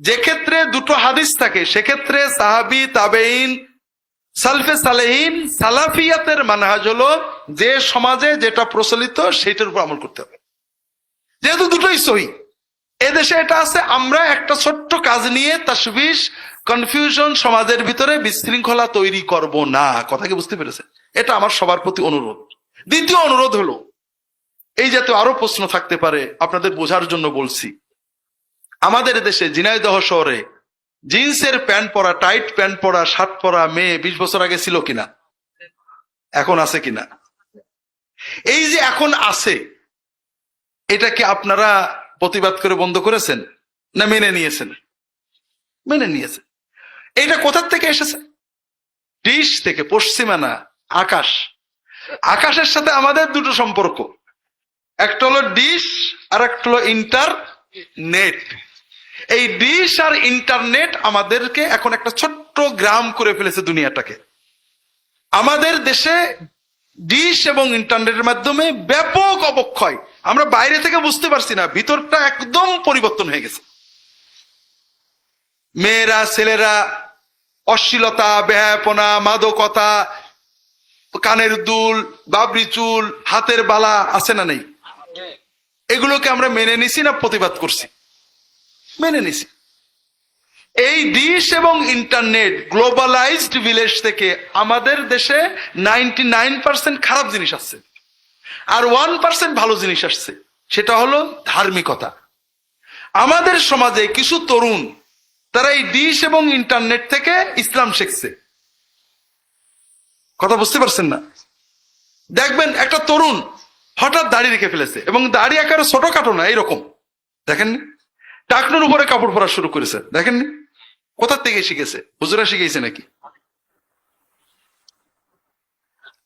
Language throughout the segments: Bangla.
যে ক্ষেত্রে দুটো হাদিস থাকে, সেক্ষেত্রে সাহাবি তাবেইন সালফে সালেহিন, সালাফিয়াতের মানহাজ হলো যে সমাজে যেটা প্রচলিত সেটার উপর আমল করতে হবে। যেহেতু দুটোই সহি, এদেশে এটা আছে, আমরা একটা ছোট্ট কাজ নিয়ে তাসবিশ কনফিউশন সমাজের ভিতরে বিশৃঙ্খলা তৈরি করব না। কথা কি বুঝতে পেরেছে এটা আমার সবার প্রতি অনুরোধ। দ্বিতীয় অনুরোধ হলো, এই যাতে আরও প্রশ্ন থাকতে পারে, আপনাদের বোঝার জন্য বলছি। আমাদের দেশে ঝিনাইদহ শহরে জিন্সের প্যান্ট পরা, টাইট প্যান্ট পরা, শার্ট পরা মেয়ে বিশ বছর আগে ছিল কিনা? এখন আছে কিনা? এই যে এখন আছে, এটা কি আপনারা প্রতিবাদ করে বন্ধ করেছেন না মেনে নিয়েছেন? মেনে নিয়েছেন। এটা কোথার থেকে এসেছে? ডিশ থেকে পশ্চিমানা আকাশ। আকাশের সাথে আমাদের দুটো সম্পর্ক। একটা হলো ডিশ আর একটা হলো ইন্টার নেট এই ডিশ আর ইন্টারনেট আমাদেরকে এখন একটা ছোট্ট গ্রাম করে ফেলেছে দুনিয়াটাকে। আমাদের দেশে ডিশ এবং ইন্টারনেটের মাধ্যমে ব্যাপক অবক্ষয়। আমরা বাইরে থেকে বুঝতে পারছি না ভিতরটা একদম পরিবর্তন হয়ে গেছে। মেয়েরা ছেলেরা অশ্লীলতা বেহাপনা মাদকতা কানের দুল বাবরি চুল হাতের বালা আছে না নেই? এগুলোকে আমরা মেনে নিছি না প্রতিবাদ করছি। মেনে নিছি। এই ডিশ এবং ইন্টারনেট, গ্লোবালাইজড ভিলেজ থেকে আমাদের দেশে নাইনটি নাইন পার্সেন্ট খারাপ জিনিস আসছে আর ওয়ান পার্সেন্ট ভালো জিনিস আসছে। সেটা হলো ধার্মিকতা। আমাদের সমাজে কিছু তরুণ, তারা এই ডিশ এবং ইন্টারনেট থেকে ইসলাম শিখছে। কথা বুঝতে পারছেন না? দেখবেন একটা তরুণ হঠাৎ দাড়ি রেখে ফেলেছে এবং দাড়ি আকারে ছোটখাটো না, এইরকম। দেখেননি? টাকনুর উপরে কাপড় পরা শুরু করেছে। দেখেননি? কোথার থেকে শিখেছে? হুজুরা শিখেছে নাকি?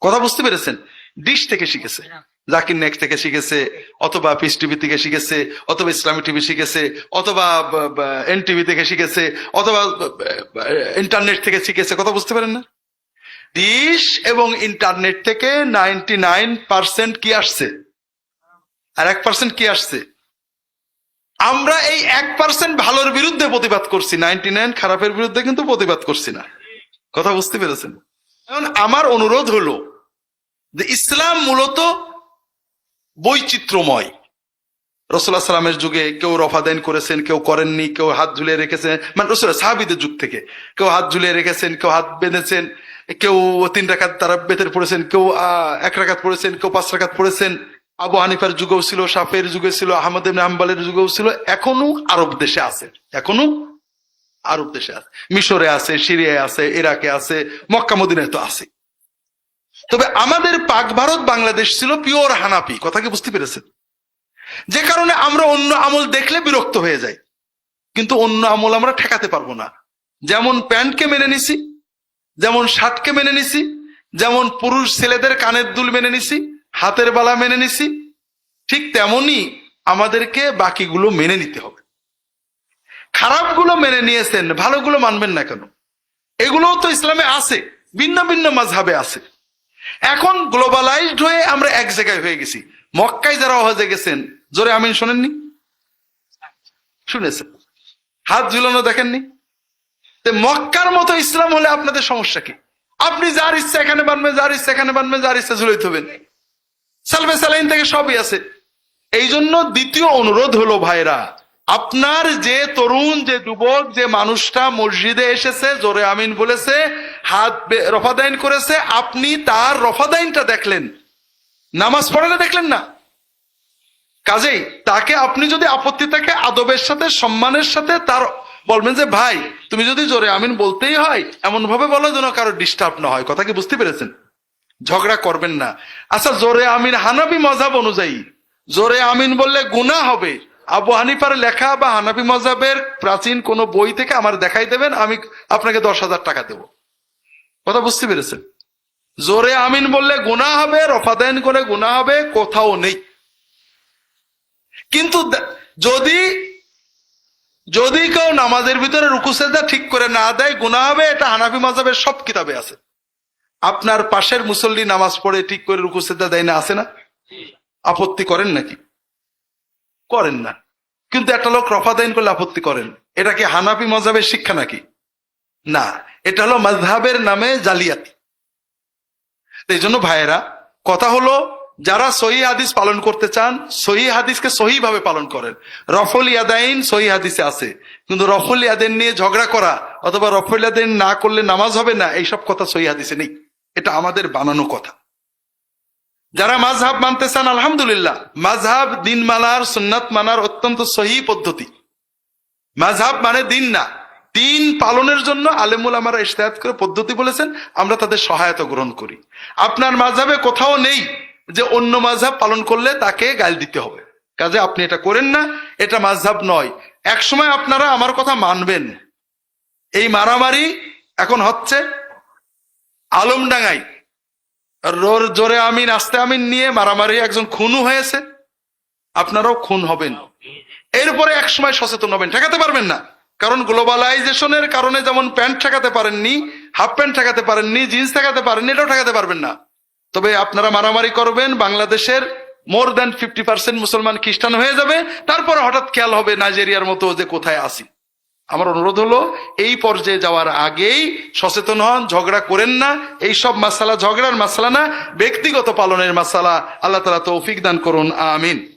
কথা বুঝতে পেরেছেন? ডিশ থেকে শিখেছে। জাকির নেক থেকে শিখেছে, অথবা পিস টিভি থেকে শিখেছে, অথবা ইসলামী টিভি শিখেছে, অথবা এন টিভি থেকে শিখেছে, অথবা ইন্টারনেট থেকে শিখেছে। কথা বুঝতে পারেন না? ডিশ এবং ইন্টারনেট থেকে নাইনটি নাইন পার্সেন্ট কি আসছে? আর এক পার্সেন্ট কি আসছে? আমরা এই এক পার্সেন্ট ভালোর বিরুদ্ধে প্রতিবাদ করছি। নাইনটি নাইন খারাপের বিরুদ্ধে কিন্তু প্রতিবাদ করছি না। কথা বুঝতে পেরেছেন? এখন আমার অনুরোধ হলো যে ইসলাম মূলত বৈচিত্র্যময়। রসুল্লাহ সাল্লামের যুগে কেউ রফাদাইন করেছেন, কেউ করেননি, কেউ হাত ঝুলিয়ে রেখেছেন। মানে রসুল্লাহ সাহাবিদের যুগ থেকে। কেউ হাত ঝুলিয়ে রেখেছেন, কেউ হাত বেঁধেছেন, কেউ তিন রাখাত তারা বেতের পড়েছেন, কেউ এক রাখাত পড়েছেন, কেউ পাঁচ রাখাত পড়েছেন। আবু হানিফার যুগেও ছিল সাফের যুগে ছিল, আহমদ ইবনে যুগেও ছিল এখনও আরব দেশে আছে এখনও আরব দেশে আছে। মিশরে আছে, সিরিয়ায় আছে, ইরাকে আছে, মক্কা, মদিনায় তো আছে। তবে আমাদের পাক ভারত বাংলাদেশ ছিল পিওর হানাপি কথা কি বুঝতে পেরেছেন? যে কারণে আমরা অন্য আমল দেখলে বিরক্ত হয়ে যাই, কিন্তু অন্য আমল আমরা ঠেকাতে পারব না। যেমন প্যান্টকে মেনে নিছি, যেমন শার্টকে মেনে নিছি, যেমন পুরুষ ছেলেদের কানের দুল মেনে নিছি হাতের বালা মেনে নিছি। ঠিক তেমনি আমাদেরকে বাকিগুলো মেনে নিতে হবে। খারাপগুলো মেনে নিয়েছেন, ভালোগুলো মানবেন না কেন? এগুলোও তো ইসলামে আছে, ভিন্ন ভিন্ন মাঝহাবে আছে। এখন গ্লোবালাইজড হয়ে আমরা এক জায়গায় হয়ে গেছি। মক্কায় যারা হজে গেছেন, জোরে আমিন শোনেননি? শুনেছেন। হাত ঝুলানো দেখেননি? মক্কার মতো ইসলাম হলে আপনাদের সমস্যা কি? আপনি যার ইচ্ছা এখানে বানবেন, যার ইচ্ছা এখানে বানবেন, যার ইচ্ছা ঝুলাইতে হবেন। সালফে সালাইন থেকে সবই আছে। এই জন্য দ্বিতীয় অনুরোধ হলো ভাইরা, আপনার যে তরুণ, যে যুবক, যে মানুষটা মসজিদে এসেছে, জোরে আমিন বলেছে, হাত রফাদাইন করেছে, আপনি তার রফাদাইনটা দেখলেন। নামাজ পড়ালে দেখলেন না? কাজেই তাকে আপনি যদি আপত্তি থাকে আদবের সাথে, সম্মানের সাথে, তার বলবেন যে, ভাই, তুমি যদি জোরে আমিন বলতেই হয় এমন ভাবে বলো যেন কারও ডিস্টার্ব না হয়। কথা কি বুঝতে পেরেছেন? ঝগড়া করবেন না। আচ্ছা জোরে আমিন হানাবি মজাব অনুযায়ী। জোরে আমিন বললে গুণা হবে। আবু হানিফার লেখা বা হানাবি মজাবের প্রাচীন কোন বই থেকে আমার দেখাই দেবেন, আমি আপনাকে দশ হাজার টাকা দেব। কথা বুঝতে পেরেছেন? জোরে আমিন বললে গুণা হবে রফাদাইন করে গুণা হবে, কোথাও নেই। কিন্তু যদি যদি কেউ নামাজের ভিতরে রুকুসেদা ঠিক করে না দেয় গুণা হবে, এটা হানাফি মাজাবের সব কিতাবে আছে। আপনার পাশের মুসল্লি নামাজ পড়ে ঠিক করে রুকুসেদা দেয় না, আছে না? আপত্তি করেন নাকি? করেন না। কিন্তু একটা লোক রফাদাইন করলে আপত্তি করেন। এটা কি হানাফি মজাবের শিক্ষা নাকি? না, এটা হলো মজহাবের নামে জালিয়াতি। এই জন্য ভাইয়েরা, কথা হলো, যারা সহি হাদিস পালন করতে চান, সহি হাদিসকে সহি ভাবে পালন করেন। রফল ইয়াদাইন সহি হাদিসে আছে। কিন্তু রফল ইয়াদেন নিয়ে ঝগড়া করা অথবা রফল ইয়াদেন না করলে নামাজ হবে না, এইসব কথা সহি হাদিসে নেই। এটা আমাদের বানানো কথা। যারা মাঝহাব মানতে চান, আলহামদুলিল্লাহ মাঝহাব দিন মানার, সুন্নাত মানার অত্যন্ত সহি পদ্ধতি। মাঝহাব মানে দিন না, দিন পালনের জন্য আলেমুল আমার ইশতেহাত করে পদ্ধতি বলেছেন, আমরা তাদের সহায়তা গ্রহণ করি। আপনার মাঝহাবে কোথাও নেই যে অন্য মাঝহাব পালন করলে তাকে গাল দিতে হবে। কাজে আপনি এটা করেন না, এটা মাঝহাব নয়। এক সময় আপনারা আমার কথা মানবেন। এই মারামারি এখন হচ্ছে আলমডাঙ্গাই রোর জোরে আমিন, আস্তে আমিন নিয়ে মারামারি একজন খুনও হয়েছে। আপনারাও খুন হবেন। এরপরে এক সময় সচেতন হবেন। ঠেকাতে পারবেন না। কারণ গ্লোবালাইজেশনের কারণে যেমন প্যান্ট ঠেকাতে পারেননি, হাফ প্যান্ট ঠেকাতে পারেননি, জিন্স ঠেকাতে পারেননি, এটাও ঠেকাতে পারবেন না। তবে আপনারা মারামারি করবেন, বাংলাদেশের মোর দেন ফিফটি পার্সেন্ট মুসলমান খ্রিস্টান হয়ে যাবে। তারপরে হঠাৎ খেয়াল হবে নাইজেরিয়ার মতো যে কোথায় আসি আমার অনুরোধ হলো, এই পর্যায়ে যাওয়ার আগেই সচেতন হন, ঝগড়া করেন না। এই সব মাসালা ঝগড়ার মাসালা না, ব্যক্তিগত পালনের মাসালা। আল্লাহ তালা তৌফিক দান করুন, আমিন।